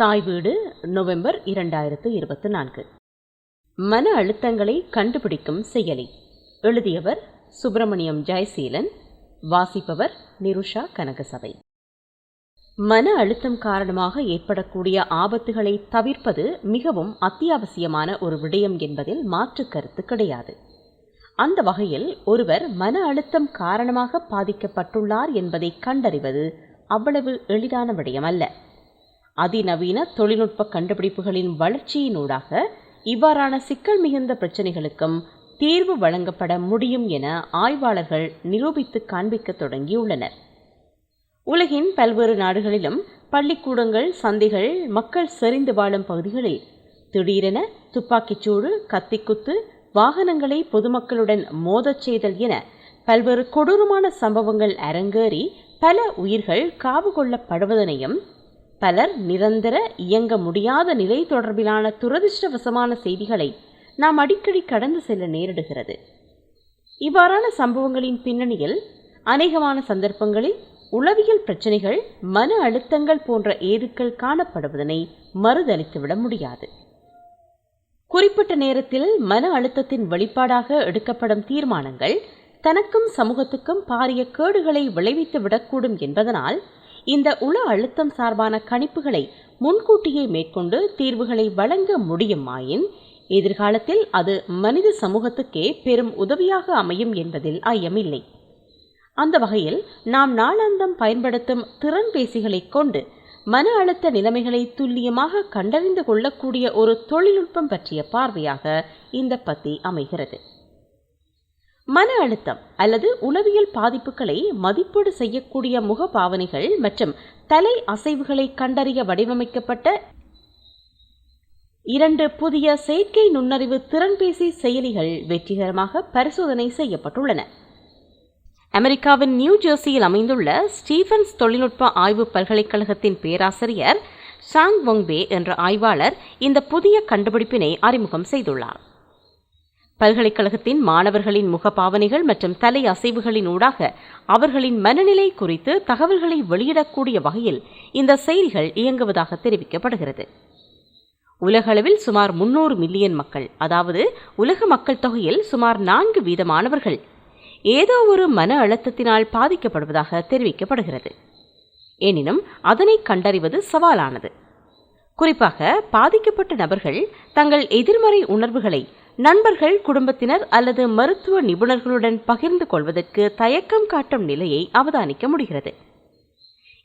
தாய் வீடு நவம்பர் இரண்டாயிரத்து இருபத்தி நான்கு. மன அழுத்தங்களை கண்டுபிடிக்கும் செயலி. எழுதியவர் சுப்பிரமணியம் ஜெயசீலன். வாசிப்பவர் நிருஷா கனகசபை. மன அழுத்தம் காரணமாக ஏற்படக்கூடிய ஆபத்துகளை தவிர்ப்பது மிகவும் அத்தியாவசியமான ஒரு விடயம் என்பதில் மாற்று கருத்து கிடையாது. அந்த வகையில் ஒருவர் மன அழுத்தம் காரணமாக பாதிக்கப்பட்டுள்ளார் என்பதை கண்டறிவது அவ்வளவு எளிதான விடயமல்ல. அதிநவீன தொழில்நுட்ப கண்டுபிடிப்புகளின் வளர்ச்சியினூடாக இவ்வாறான சிக்கல் மிகுந்த பிரச்சினைகளுக்கும் தீர்வு வழங்கப்பட முடியும் என ஆய்வாளர்கள் நிரூபித்து காண்பிக்க தொடங்கியுள்ளனர். உலகின் பல்வேறு நாடுகளிலும் பள்ளிக்கூடங்கள் சந்தைகள் மக்கள் செறிந்து வாழும் பகுதிகளில் திடீரென துப்பாக்கிச்சூடு கத்திக்குத்து வாகனங்களை பொதுமக்களுடன் மோதச் செய்தல் என பல்வேறு கொடூரமான சம்பவங்கள் அரங்கேறி பல உயிர்கள் காவு கொள்ளப்படுவதனையும் பலர் நிரந்தர இயங்க முடியாத நிலை தொடர்பிலான துரதிருஷ்டவசமான செய்திகளை நாம் அடிக்கடி கடந்து செல்ல நேரிடுகிறது. இவ்வாறான சம்பவங்களின் பின்னணியில் அநேகமான சந்தர்ப்பங்களில் உளவியல் பிரச்சனைகள் மன அழுத்தங்கள் போன்ற ஏதுக்கள் காணப்படுவதனை மறுதளித்துவிட முடியாது. குறிப்பிட்ட நேரத்தில் மன அழுத்தத்தின் வெளிப்பாடாக எடுக்கப்படும் தீர்மானங்கள் தனக்கும் சமூகத்துக்கும் பாரிய கேடுகளை விளைவித்து விடக்கூடும் என்பதனால் இந்த உள அழுத்தம் சார்பான கணிப்புகளை முன்கூட்டியே மேற்கொண்டு தீர்வுகளை வழங்க முடியுமாயின் எதிர்காலத்தில் அது மனித சமூகத்துக்கே பெரும் உதவியாக அமையும் என்பதில் ஐயமில்லை. அந்த வகையில் நாம் நாளாந்தம் பயன்படுத்தும் திறன்பேசிகளை கொண்டு மன அழுத்த நிலைமைகளை துல்லியமாக கண்டறிந்து கொள்ளக்கூடிய ஒரு தொழில்நுட்பம் பற்றிய பார்வையாக இந்த பத்தி அமைகிறது. மன அழுத்தம் அல்லது உளவியல் பாதிப்புகளை மதிப்பீடு செய்யக்கூடிய முகபாவனைகள் மற்றும் தலை அசைவுகளை கண்டறிய வடிவமைக்கப்பட்ட இரண்டு புதிய செயற்கை நுண்ணறிவு திறன்பேசி செயலிகள் வெற்றிகரமாக பரிசோதனை செய்யப்பட்டுள்ளன. அமெரிக்காவின் நியூ ஜெர்சியில் அமைந்துள்ள ஸ்டீஃபன்ஸ் தொழில்நுட்ப ஆய்வு பல்கலைக்கழகத்தின் பேராசிரியர் சாங் வொங்பே என்ற ஆய்வாளர் இந்த புதிய கண்டுபிடிப்பினை அறிமுகம் செய்துள்ளார். பல்கலைக்கழகத்தின் மாணவர்களின் முகபாவனைகள் மற்றும் தலை அசைவுகளின் ஊடாக அவர்களின் மனநிலை குறித்து தகவல்களை வெளியிடக்கூடிய வகையில் இந்த செயலிகள் இயங்குவதாக தெரிவிக்கப்படுகிறது. உலகளவில் சுமார் முன்னூறு மில்லியன் மக்கள் அதாவது உலக மக்கள் தொகையில் சுமார் நான்கு வீதமானவர்கள் ஏதோ ஒரு மன அழுத்தத்தினால் பாதிக்கப்படுவதாக தெரிவிக்கப்படுகிறது. எனினும் அதனை கண்டறிவது சவாலானது. குறிப்பாக பாதிக்கப்பட்ட நபர்கள் தங்கள் எதிர்மறை உணர்வுகளை நண்பர்கள் குடும்பத்தினர் அல்லது மருத்துவ நிபுணர்களுடன் பகிர்ந்து கொள்வதற்கு தயக்கம் காட்டும் நிலையை அவதானிக்க முடிகிறது.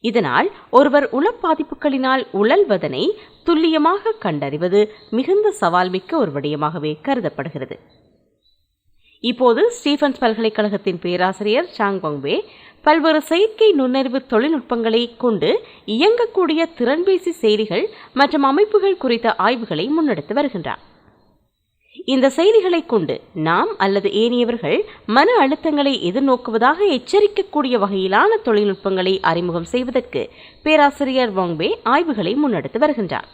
இதனால் ஒருவர் உளப்பாதிப்புகளினால் உழல்வதனை துல்லியமாக கண்டறிவது மிகுந்த சவால் மிக்க ஒரு விடயமாகவே கருதப்படுகிறது. இப்போது ஸ்டீஃபன்ஸ் பல்கலைக்கழகத்தின் பேராசிரியர் சாங் பொங்பே பல்வேறு செயற்கை நுண்ணறிவு தொழில்நுட்பங்களை கொண்டு இயங்கக்கூடிய திறன்பேசி செயலிகள் மற்றும் அமைப்புகள் குறித்த ஆய்வுகளை முன்னெடுத்து வருகின்றார். இந்த செய்திகளை கொண்டு நாம் அல்லது ஏனையவர்கள் மன அழுத்தங்களை எதிர்நோக்குவதாக எச்சரிக்கக்கூடிய வகையிலான தொழில்நுட்பங்களை அறிமுகம் செய்வதற்கு பேராசிரியர் வாங்பே ஆய்வுகளை முன்னெடுத்து வருகின்றார்.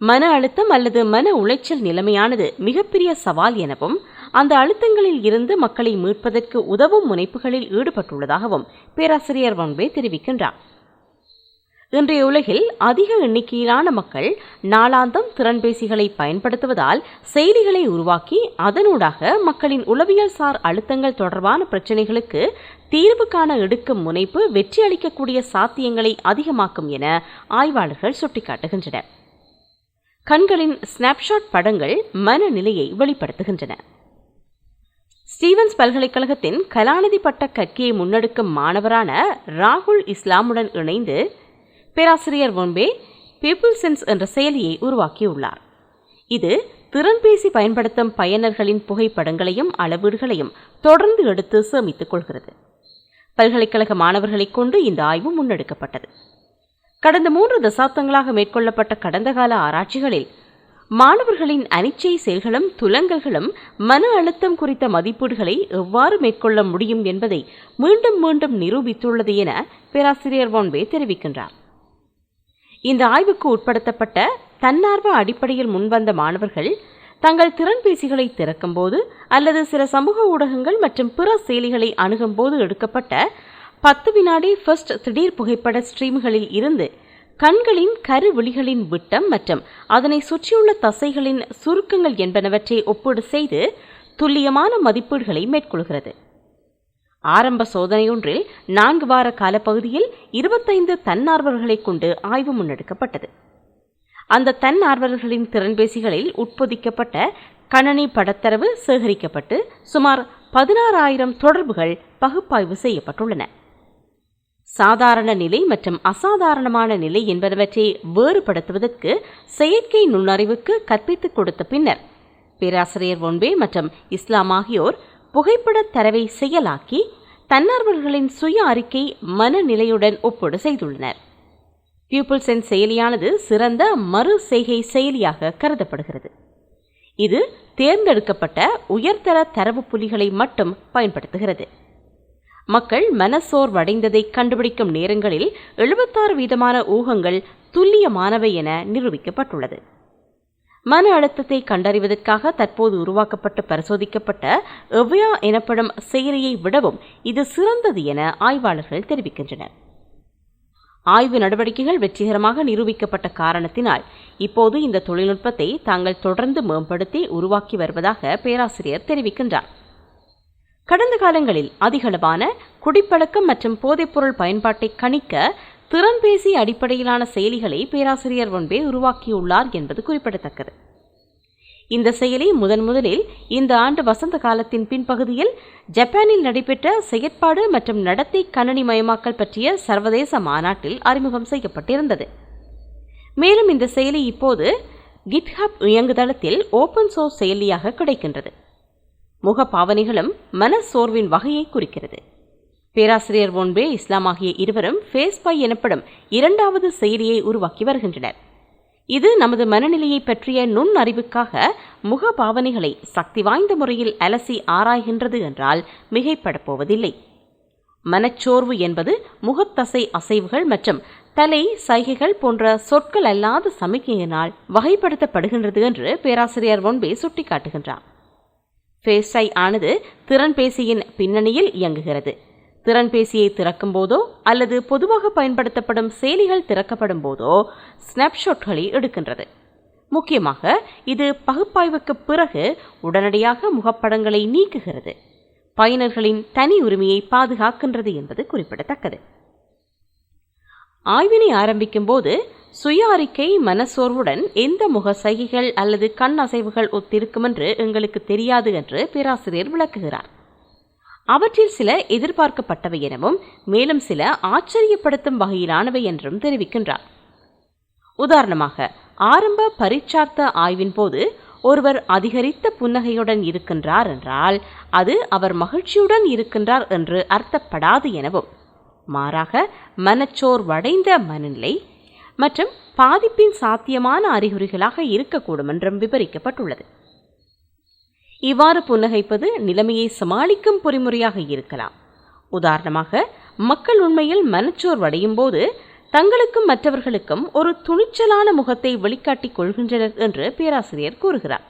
மன அழுத்தம் அல்லது மன உளைச்சல் நிலைமையானது மிகப்பெரிய சவால் எனவும் அந்த அழுத்தங்களில் இருந்து மக்களை மீட்பதற்கு உதவும் முனைப்புகளில் ஈடுபட்டுள்ளதாகவும் பேராசிரியர் வாங்பே தெரிவிக்கின்றார். இன்றைய உலகில் அதிக எண்ணிக்கையிலான மக்கள் நாளாந்தம் திறன்பேசிகளை பயன்படுத்துவதால் செய்திகளை உருவாக்கி அதனூடாக மக்களின் உளவியல் சார் அழுத்தங்கள் தொடர்பான பிரச்சினைகளுக்கு தீர்வு காண எடுக்கும் முனைப்பு வெற்றி அளிக்கக்கூடிய சாத்தியங்களை அதிகமாக்கும் என ஆய்வாளர்கள் சுட்டிக்காட்டுகின்றனர். கண்களின் ஸ்னாப்ஷாட் படங்கள் மனநிலையை வெளிப்படுத்துகின்றன. ஸ்டீவன்ஸ் பல்கலைக்கழகத்தின் கலாநிதி பட்ட கற்கையை முன்னெடுக்கும் மாணவரான ராகுல் இஸ்லாமுடன் இணைந்து பேராசிரியர் ஒன்பே பீப்புள் சென்ஸ் என்ற செயலியை உருவாக்கியுள்ளார். இது திறன்பேசி பயன்படுத்தும் பயனர்களின் புகைப்படங்களையும் அளவீடுகளையும் தொடர்ந்து எடுத்து சேமித்துக் கொள்கிறது. பல்கலைக்கழக மாணவர்களைக் கொண்டு இந்த ஆய்வு முன்னெடுக்கப்பட்டது. கடந்த மூன்று தசாப்தங்களாக மேற்கொள்ளப்பட்ட கடந்த கால ஆராய்ச்சிகளில் மாணவர்களின் அனிச்சை செயல்களும் துலங்கல்களும் மன அழுத்தம் குறித்த மதிப்பீடுகளை எவ்வாறு மேற்கொள்ள முடியும் என்பதை மீண்டும் மீண்டும் நிரூபித்துள்ளது என பேராசிரியர் வான்வே தெரிவிக்கின்றார். இந்த ஆய்வுக்கு உட்படுத்தப்பட்ட தன்னார்வ அடிப்படையில் முன்வந்த மாணவர்கள் தங்கள் திறன்பேசிகளை திறக்கும்போது அல்லது சில சமூக ஊடகங்கள் மற்றும் பிற செயலிகளை அணுகும்போது எடுக்கப்பட்ட பத்து வினாடி ஃபர்ஸ்ட் திடீர் புகைப்பட ஸ்ட்ரீம்களில் இருந்து கண்களின் கருவிழிகளின் விட்டம் மற்றும் அதனை சுற்றியுள்ள தசைகளின் சுருக்கங்கள் என்பனவற்றை ஒப்பீடு செய்து துல்லியமான மதிப்பீடுகளை மேற்கொள்கிறது. ஆரம்ப சோதனையொன்றில் நான்கு வார காலப்பகுதியில் இருபத்தைந்து தன்னார்வலர்களை கொண்டு ஆய்வு முன்னெடுக்கப்பட்டது. அந்த தன்னார்வலர்களின் திறன்பேசிகளில் உட்பொதிக்கப்பட்ட கணனி படத்தரவு சேகரிக்கப்பட்டு சுமார் பதினாறாயிரம் தொடர்புகள் பகுப்பாய்வு செய்யப்பட்டுள்ளன. சாதாரண நிலை மற்றும் அசாதாரணமான நிலை என்பனவற்றை வேறுபடுத்துவதற்கு செயற்கை நுண்ணறிவுக்கு கற்பித்துக் கொடுத்த பின்னர் பேராசிரியர் ஒன்பே மற்றும் இஸ்லாம் ஆகியோர் புகைப்படத் தரவை செயலாக்கி தன்னார்வலர்களின் சுய அறிக்கை மனநிலையுடன் ஒப்போடு செய்துள்ளனர். பியூபிள் சென்ஸ் செயலியானது சிறந்த மறு செய்கை செயலியாக கருதப்படுகிறது. இது தேர்ந்தெடுக்கப்பட்ட உயர்தர தரவு புலிகளை மட்டும் பயன்படுத்துகிறது. மக்கள் மனசோர்வடைந்ததை கண்டுபிடிக்கும் நேரங்களில் எழுபத்தாறு வீதமான ஊகங்கள் துல்லியமானவை என நிரூபிக்கப்பட்டுள்ளது. மன அழுத்தத்தை கண்டறிவதற்காக தற்போது உருவாக்கப்பட்டு பரிசோதிக்கப்பட்ட எவ்வியா எனப்படும் செயலியை விடவும் இது சிறந்தது என ஆய்வாளர்கள் தெரிவிக்கின்றனர். ஆய்வு நடவடிக்கைகள் வெற்றிகரமாக நிரூபிக்கப்பட்ட காரணத்தினால் இப்போது இந்த தொழில்நுட்பத்தை தாங்கள் தொடர்ந்து மேம்படுத்தி உருவாக்கி வருவதாக பேராசிரியர் தெரிவிக்கின்றார். கடந்த காலங்களில் அதிகளவான குடிப்பழக்கம் மற்றும் போதைப்பொருள் பயன்பாட்டை கணிக்க திறன்பேசி அடிப்படையிலான செயலிகளை பேராசிரியர் ஒன்பே உருவாக்கியுள்ளார் என்பது குறிப்பிடத்தக்கது. இந்த செயலி முதன் முதலில் இந்த ஆண்டு வசந்த காலத்தின் பின்பகுதியில் ஜப்பானில் நடைபெற்ற செயற்பாடு மற்றும் நடத்தை கணனிமயமாக்கல் பற்றிய சர்வதேச மாநாட்டில் அறிமுகம் செய்யப்பட்டிருந்தது. மேலும் இந்த செயலி இப்போது கிட்ஹப் இயங்குதளத்தில் ஓபன் சோர்ஸ் செயலியாக கிடைக்கின்றது. முக பாவனைகளும் மன சோர்வின் வகையை குறிக்கிறது. பேராசிரியர் ஒன்பே இஸ்லாம் ஆகிய இருவரும் ஃபேஸ்பை எனப்படும் இரண்டாவது செயலியை உருவாக்கி வருகின்றனர். இது நமது மனநிலையை பற்றிய நுண் அறிவுக்காக முக பாவனைகளை சக்தி வாய்ந்த முறையில் அலசி ஆராய்கின்றது என்றால் மிகைப்படப் போவதில்லை மனச்சோர்வு என்பது முகத்தசை அசைவுகள் மற்றும் தலை சைகைகள் போன்ற சொற்கள் அல்லாத சமிக்கையினால் வகைப்படுத்தப்படுகின்றது என்று பேராசிரியர் ஒன்பே சுட்டிக்காட்டுகின்றார். ஃபேஸ்டை ஆனது திறன்பேசியின் பின்னணியில் இயங்குகிறது. திறன்பேசியை திறக்கும் போதோ அல்லது பொதுவாக பயன்படுத்தப்படும் செயலிகள் திறக்கப்படும் போதோ ஸ்னாப்ஷாட்களை எடுக்கின்றது. முக்கியமாக இது பகுப்பாய்வுக்கு பிறகு உடனடியாக முகப்படங்களை நீக்குகிறது. பயனர்களின் தனி உரிமையை பாதுகாக்கின்றது என்பது குறிப்பிடத்தக்கது. ஆய்வினை ஆரம்பிக்கும் போது சுய அறிக்கை மனசோர்வுடன் எந்த முக சைகைகள் அல்லது கண் அசைவுகள் ஒத்திருக்கும் என்று எங்களுக்கு தெரியாது என்று பேராசிரியர் விளக்குகிறார். அவற்றில் சில எதிர்பார்க்கப்பட்டவை எனவும் மேலும் சில ஆச்சரியப்படுத்தும் வகையிலானவை என்றும் தெரிவிக்கின்றார். உதாரணமாக ஆரம்ப பரீட்சார்த்த ஆய்வின் போது ஒருவர் அதிகரித்த புன்னகையுடன் இருக்கின்றார் என்றால் அது அவர் மகிழ்ச்சியுடன் இருக்கின்றார் என்று அர்த்தப்படாது எனவும் மாறாக மனச்சோர் வடைந்த மனநிலை மற்றும் பாதிப்பின் சாத்தியமான அறிகுறிகளாக இருக்கக்கூடும் என்றும் விவரிக்கப்பட்டுள்ளது. இவ்வாறு புன்னகைப்பது நிலைமையை சமாளிக்கும் பொறிமுறையாக இருக்கலாம். உதாரணமாக மக்கள் உண்மையில் மனச்சோர்வடையும் போது தங்களுக்கும் மற்றவர்களுக்கும் ஒரு துணிச்சலான முகத்தை வெளிக்காட்டிக் கொள்கின்றனர் என்று பேராசிரியர் கூறுகிறார்.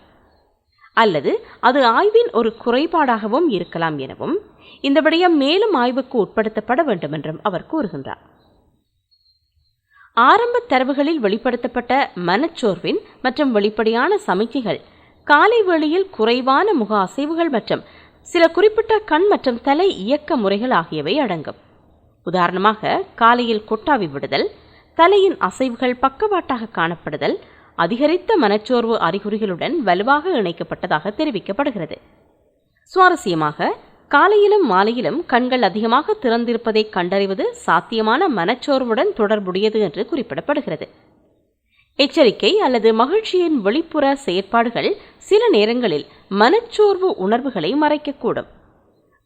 அல்லது அது ஆய்வின் ஒரு குறைபாடாகவும் இருக்கலாம் எனவும் இந்த விடயம் மேலும் ஆய்வுக்கு உட்படுத்தப்பட வேண்டும் என்றும் அவர் கூறுகின்றார். ஆரம்ப தரவுகளில் வெளிப்படுத்தப்பட்ட மனச்சோர்வின் மற்றும் வெளிப்படையான சமிக்கைகள் காலை வேளையில் குறைவான முக அசைவுகள் மற்றும் சில குறிப்பிட்ட கண் மற்றும் தலை இயக்க முறைகள் ஆகியவை அடங்கும். உதாரணமாக காலையில் கொட்டாவி விடுதல் தலையின் அசைவுகள் பக்கவாட்டாக காணப்படுதல் அதிகரித்த மனச்சோர்வு அறிகுறிகளுடன் வலுவாக இணைக்கப்பட்டதாக தெரிவிக்கப்படுகிறது. சுவாரஸ்யமாக காலையிலும் மாலையிலும் கண்கள் அதிகமாக திறந்திருப்பதை கண்டறிவது சாத்தியமான மனச்சோர்வுடன் தொடர்புடையது என்று குறிப்பிடப்படுகிறது. எச்சரிக்கை அல்லது மகிழ்ச்சியின் வெளிப்புற செயற்பாடுகள் சில நேரங்களில் மனச்சோர்வு உணர்வுகளை மறைக்கக்கூடும்.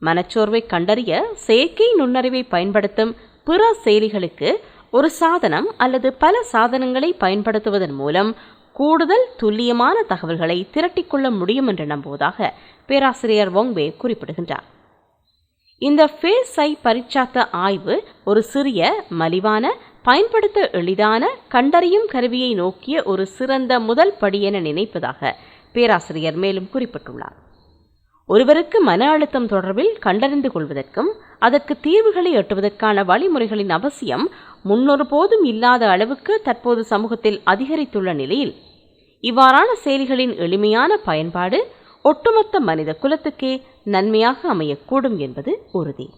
மனச்சோர்வை கண்டறிய செயற்கை நுண்ணறிவை பயன்படுத்தும் பிற செயலிகளுக்கு ஒரு சாதனம் அல்லது பல சாதனங்களை பயன்படுத்துவதன் மூலம் கூடுதல் துல்லியமான தகவல்களை திரட்டிக்கொள்ள முடியும் என்று நம்புவதாக பேராசிரியர் வோங்வே குறிப்பிடுகின்றார். இந்த ஃபேஸ் ஐ பரிச்சாத்த ஆய்வு ஒரு சிறிய மலிவான பயன்படுத்த எளிதான கண்டறியும் கருவியை நோக்கிய ஒரு சிறந்த முதல் படி என நினைப்பதாக பேராசிரியர் மேலும் குறிப்பிட்டுள்ளார். ஒருவருக்கு மன அழுத்தம் தொடர்பில் கண்டறிந்து கொள்வதற்கும் அதற்கு தீர்வுகளை எட்டுவதற்கான வழிமுறைகளின் அவசியம் முன்னொரு போதும் இல்லாத அளவுக்கு தற்போது சமூகத்தில் அதிகரித்துள்ள நிலையில் இவ்வாறான செயலிகளின் எளிமையான பயன்பாடு ஒட்டுமொத்த மனித குலத்துக்கே நன்மையாக அமையக்கூடும் என்பது உறுதி.